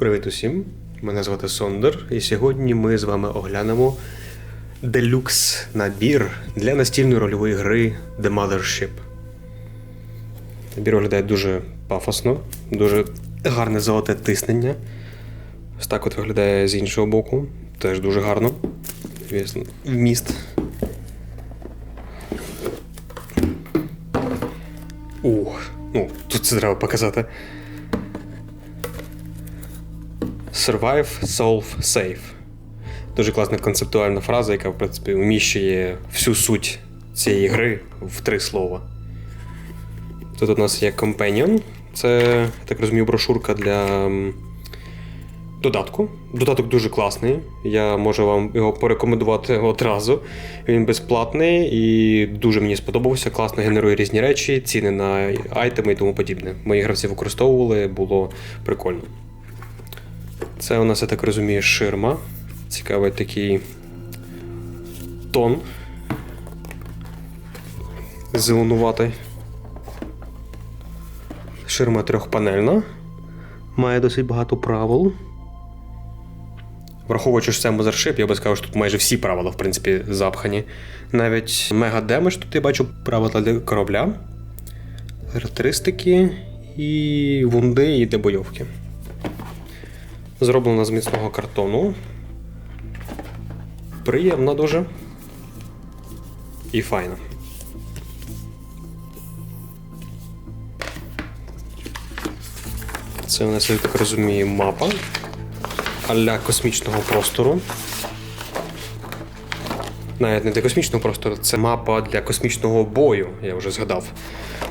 Привіт усім! Мене звати Сондер, і сьогодні ми з вами оглянемо делюкс набір для настільної рольової гри The Mothership. Набір виглядає дуже пафосно, дуже гарне золоте тиснення. Ось так от виглядає з іншого боку. Теж дуже гарно. Звісно, Вміст. Ух, ну, тут це треба показати. Survive, Solve, Save. Дуже класна концептуальна фраза, яка, в принципі, вміщує всю суть цієї гри в три слова. Тут у нас є Companion. Це, я так розумію, брошурка для додатку. Додаток дуже класний. Я можу вам його порекомендувати одразу. Він безплатний і дуже мені сподобався. Класно генерує різні речі, ціни на айтеми і тому подібне. Мої гравці використовували, було прикольно. Це у нас, я так розумію, ширма. Цікавий такий тон. Зеленуватий. Ширма трьохпанельна. Має досить багато правил. Враховуючи, що це Mothership, я би сказав, що тут майже всі правила, в принципі, запхані. Навіть Мега Демедж тут я бачу правила для корабля, характеристики і вунди, і дебойовки. Зроблено з міцного картону. Приємна дуже. І файна. Це у нас, я так розумію, мапа а-ля космічного простору. Навіть не для космічного простору, це мапа для космічного бою, я вже згадав.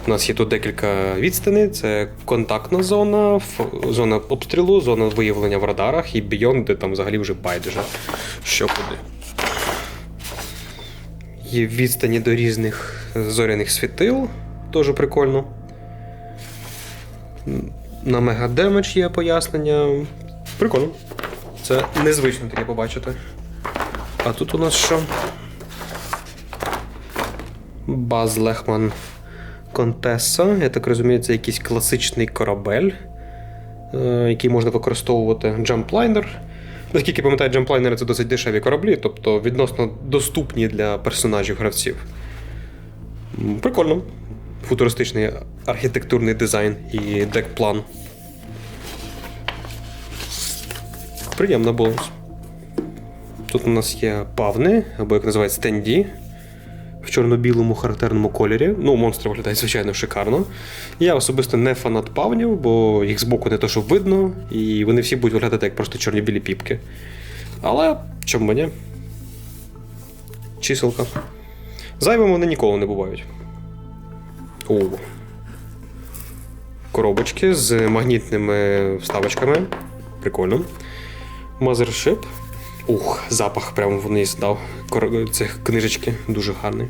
У нас є тут декілька відстаней: це контактна зона, зона обстрілу, зона виявлення в радарах і бійон, де там взагалі вже байдуже. Що куди. Є відстані до різних зоряних світил, дуже прикольно. На Damage є пояснення. Прикольно. Це незвично таке побачити. А тут у нас що? Баз Лехман Контеса. Я так розумію, це якийсь класичний корабель, е, який можна використовувати джамплайнер. Наскільки пам'ятаю, джамплайнери це досить дешеві кораблі, тобто відносно доступні для персонажів гравців. Прикольно. Футуристичний архітектурний дизайн і декплан. Приємно бонус. Тут у нас є павни, або як називають стенді. В чорно-білому характерному кольорі. Ну, монстри виглядають, звичайно, шикарно. Я особисто не фанат павнів, бо їх збоку не то, що видно, і вони всі будуть виглядати як просто чорні-білі піпки. Але чому ні? Чиселка. Зайвими вони ніколи не бувають. О. Коробочки з магнітними вставочками. Прикольно. Mothership. Ух, запах прямо вниз дав цих книжечки. Дуже гарний.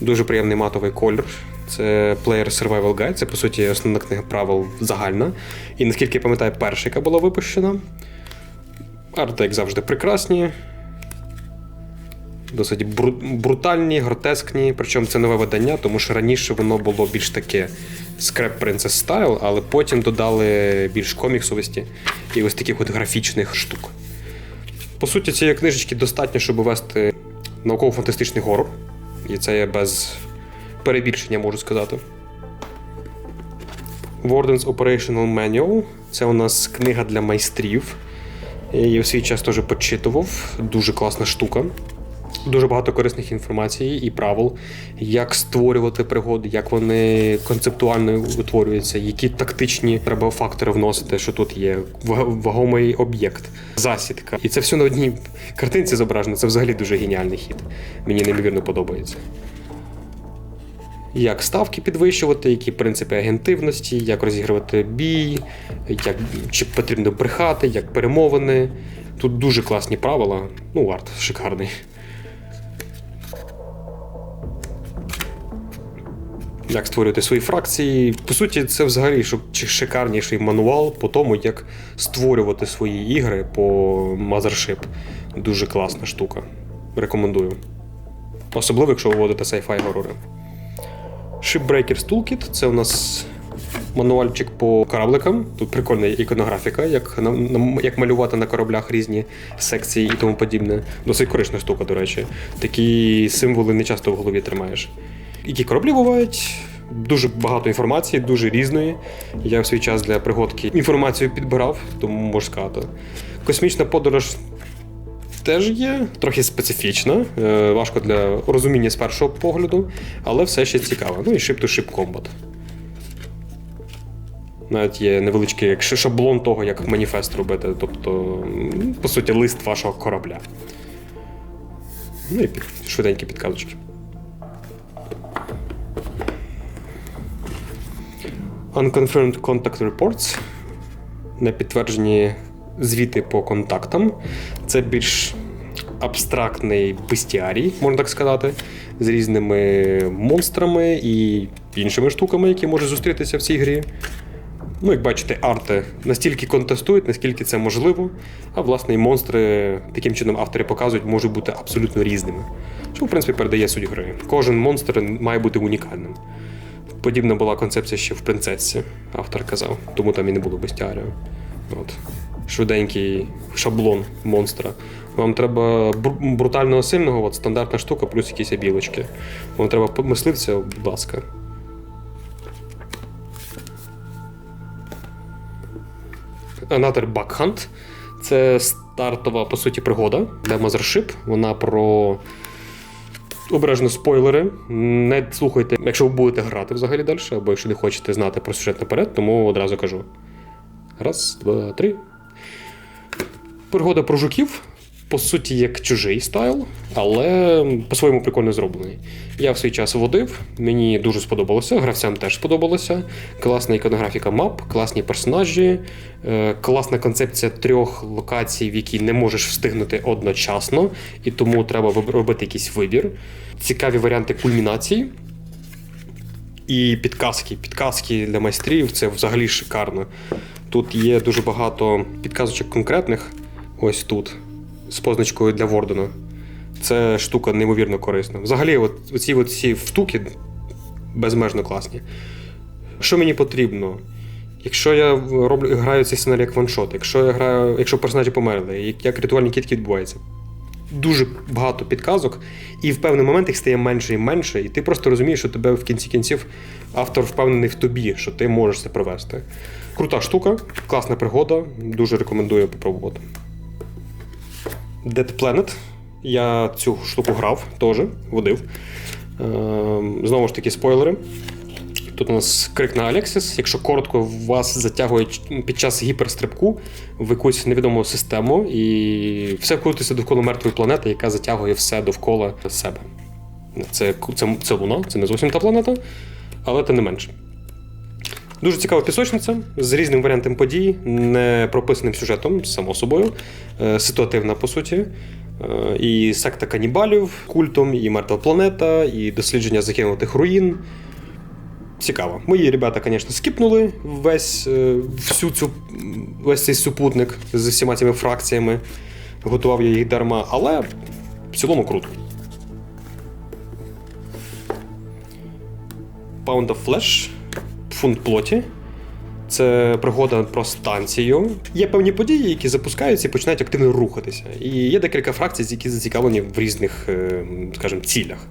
Дуже приємний матовий колір. Це Player Survival Guide, це по суті основна книга правил загальна. І наскільки я пам'ятаю, перша, яка була випущена. Арти, як завжди, прекрасні. Досить бру- брутальні, гротескні. Причому це нове видання, тому що раніше воно було більш таке Scrap Princess Style, але потім додали більш коміксовості і ось таких от графічних штук. По суті, цієї книжечки достатньо, щоб вести науково-фантастичний горор. І це я без перебільшення можу сказати. Warden's Operational Manual. Це у нас книга для майстрів. Я її у свій час теж почитував. Дуже класна штука. Дуже багато корисних інформацій і правил, як створювати пригоди, як вони концептуально утворюються, які тактичні треба фактори вносити, що тут є вагомий об'єкт, засідка. І це все на одній картинці зображено. Це взагалі дуже геніальний хід. Мені неймовірно подобається. Як ставки підвищувати, які принципи агентивності, як розігрувати бій, як, чи потрібно брехати, як перемовини. Тут дуже класні правила. Ну, арт шикарний. Як створювати свої фракції. По суті, це взагалі шикарніший мануал по тому, як створювати свої ігри по Mothership. Дуже класна штука. Рекомендую. Особливо, якщо ви вводите sci-fi горори. Shipbreakers Toolkit це у нас Мануальчик по корабликам. Тут прикольна іконографіка, як, як малювати на кораблях різні секції і тому подібне. Досить корисна штука, до речі. Такі символи не часто в голові тримаєш. Які кораблі бувають? Дуже багато інформації, дуже різної. Я в свій час для пригодки інформацію підбирав, тому можу сказати. Космічна подорож теж є, трохи специфічна, е, важко для розуміння з першого погляду, але все ще цікаво. Ну і ship-to-ship combat. Навіть є невеличкий шаблон того, як маніфест робити, тобто, по суті, лист вашого корабля. Ну і швиденькі підказочки. Unconfirmed Contact Reports. Непідтверджені звіти по контактам. Це більш абстрактний бестіарій, можна так сказати, з різними монстрами і іншими штуками, які можуть зустрітися в цій грі. Ну, як бачите, арти настільки контестують, наскільки це можливо. А власне і монстри таким чином автори показують, можуть бути абсолютно різними. Що, в принципі, передає суть гри. Кожен монстр має бути унікальним. Подібна була концепція ще в принцесі, автор казав, тому там і не було бестіарію. От. Швиденький шаблон монстра. Вам треба бру- брутального сильного, от стандартна штука, плюс якісь білочки. Вам треба мисливця, будь ласка. Another Bug. Це стартова, по суті, пригода для Mothership. Вона про обережно спойлери. Не слухайте, якщо ви будете грати взагалі далі, або якщо не хочете знати про сюжет наперед, тому одразу кажу. Раз, два, три. Пригода про жуків. По суті, як чужий стайл, але по-своєму прикольно зроблений. Я в свій час водив, мені дуже сподобалося, гравцям теж сподобалося. Класна іконографіка мап, класні персонажі, е, класна концепція трьох локацій, в які не можеш встигнути одночасно, і тому треба робити якийсь вибір. Цікаві варіанти кульмінації. І підказки. Підказки для майстрів це взагалі шикарно. Тут є дуже багато підказочок конкретних. Ось тут, з позначкою для Вордена. Це штука неймовірно корисна. Взагалі, от, оці от всі штуки безмежно класні. Що мені потрібно? Якщо я роблю, граю цей сценарій як ваншот, якщо я граю, якщо персонажі померли, як, як ритуальні кітки відбуваються. Дуже багато підказок, і в певний момент їх стає менше і менше, і ти просто розумієш, що тебе в кінці кінців автор впевнений в тобі, що ти можеш це провести. Крута штука, класна пригода, дуже рекомендую попробувати. Dead Planet. Я цю штуку грав теж, водив. Ем, Знову ж таки, спойлери. Тут у нас крик на Алексіс. Якщо коротко, вас затягують під час гіперстрибку в якусь невідому систему, і все крутиться довкола мертвої планети, яка затягує все довкола себе. Це, це, це Луна, це не зовсім та планета, але тим не менше. Дуже цікава пісочниця з різним варіантом подій, не прописаним сюжетом, само собою, е, ситуативна по суті. Е, І секта канібалів, культом, і мертва планета, і дослідження закинутих руїн. Цікаво. Мої ребята, звісно, скіпнули весь, е, всю цю, весь цей супутник з всіма цими фракціями. Готував я їх дарма, але в цілому круто. Pound of Flesh, фунт плоті. Це пригода про станцію. Є певні події, які запускаються і починають активно рухатися. І є декілька фракцій, які зацікавлені в різних, е, скажімо, цілях.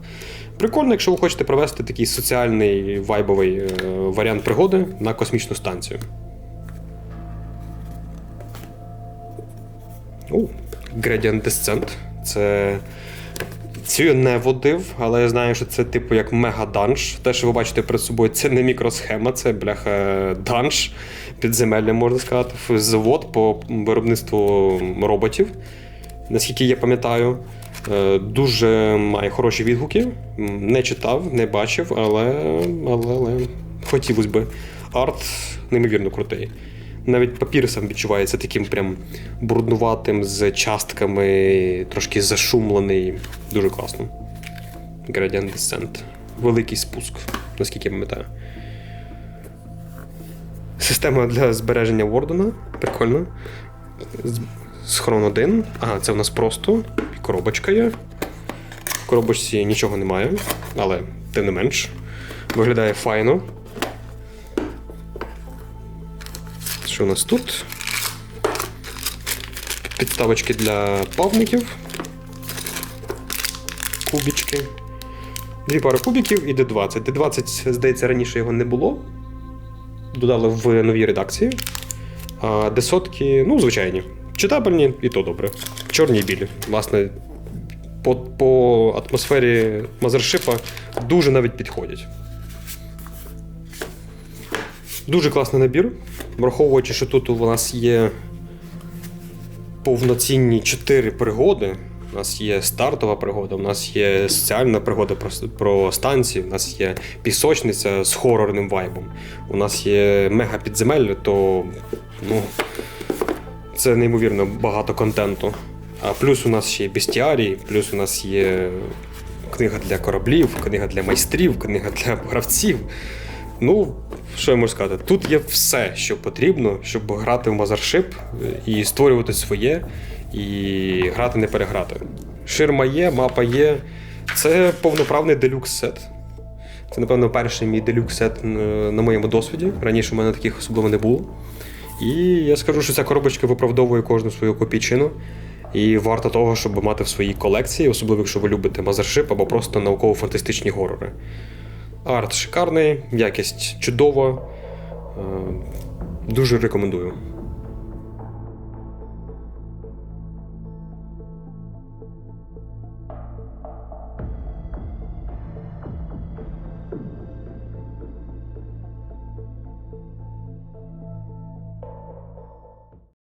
Прикольно, якщо ви хочете провести такий соціальний вайбовий е, варіант пригоди на космічну станцію. О, Gradient Descent. Це Цю я не водив, але я знаю, що це типу як мега-данж. Те, що ви бачите перед собою, це не мікросхема, це бляха данж підземелля, можна сказати. Завод по виробництву роботів, наскільки я пам'ятаю. Е, Дуже має хороші відгуки. Не читав, не бачив, але, але, але хотілося би. Арт неймовірно крутий. Навіть папір сам відчувається таким прям бруднуватим, з частками, трошки зашумлений. Дуже класно. Gradient Descent. Великий спуск, наскільки я пам'ятаю. Система для збереження Вордена. Прикольно. Схрон 1. Ага, це у нас просто. Коробочка є. В коробочці нічого немає, але тим не менш. Виглядає файно. Що у нас тут? Підставочки для плавників. Кубічки. Дві пари кубіків і D20. D20, здається, раніше його не було. Додали в новій редакції. А D100, ну, звичайні. Читабельні, і то добре. Чорні і білі. Власне, по, по атмосфері мазершипа дуже навіть підходять. Дуже класний набір, враховуючи, що тут у нас є повноцінні чотири пригоди. У нас є стартова пригода, у нас є соціальна пригода про, про станції, у нас є пісочниця з хорорним вайбом, у нас є мега підземелля, то ну, це неймовірно багато контенту. А плюс у нас ще є бестіарій, плюс у нас є книга для кораблів, книга для майстрів, книга для гравців. Ну, що я можу сказати? Тут є все, що потрібно, щоб грати в Mothership і створювати своє, і грати не переграти. Ширма є, мапа є. Це повноправний делюкс сет. Це, напевно, перший мій делюкс сет е, на моєму досвіді. Раніше у мене таких особливо не було. І я скажу, що ця коробочка виправдовує кожну свою копійчину. І варта того, щоб мати в своїй колекції, особливо якщо ви любите Mothership або просто науково-фантастичні горори. Арт шикарний, якість чудова. Е, Дуже рекомендую.